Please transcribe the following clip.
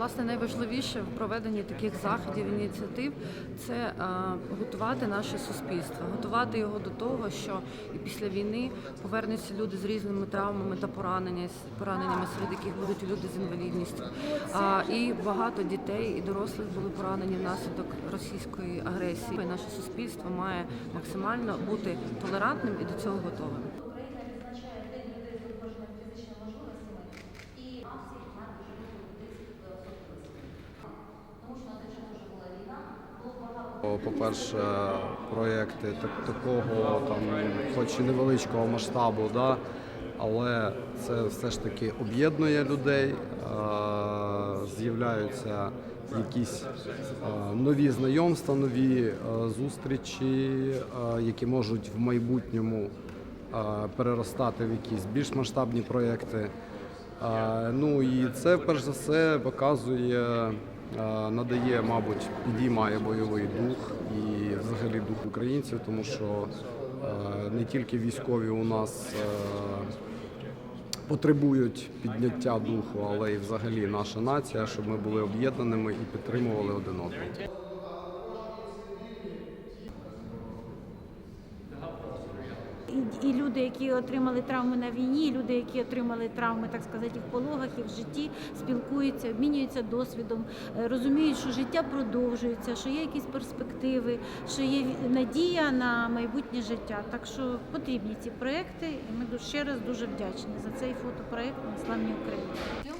Власне, найважливіше в проведенні таких заходів, ініціатив це е, готувати наше суспільство, готувати його до того, що і після війни повернуться люди з різними травмами та поранення, пораненнями, серед яких будуть люди з інвалідністю. І багато дітей і дорослих були поранені внаслідок російської агресії. Наше суспільство має максимально бути толерантним і до цього готовим. По-перше, проєкти так- такого там, хоч і невеличкого масштабу, да, але це все ж таки об'єднує людей, з'являються якісь нові знайомства, нові зустрічі, які можуть в майбутньому переростати в якісь більш масштабні проєкти. Ну і це перш за все показує, надає, мабуть, підіймає бойовий дух і взагалі дух українців, тому що е, не тільки військові у нас е, потребують підняття духу, але й взагалі наша нація, щоб ми були об'єднаними і підтримували один одного. І, люди, які отримали травми на війні, і люди, які отримали травми, так сказати, і в пологах і в житті, спілкуються, обмінюються досвідом, е, розуміють, що життя продовжується, що є якісь перспективи, що є надія на майбутнє життя. Так що потрібні ці проекти, і ми ще раз дуже вдячні за цей фотопроект на славній Україні.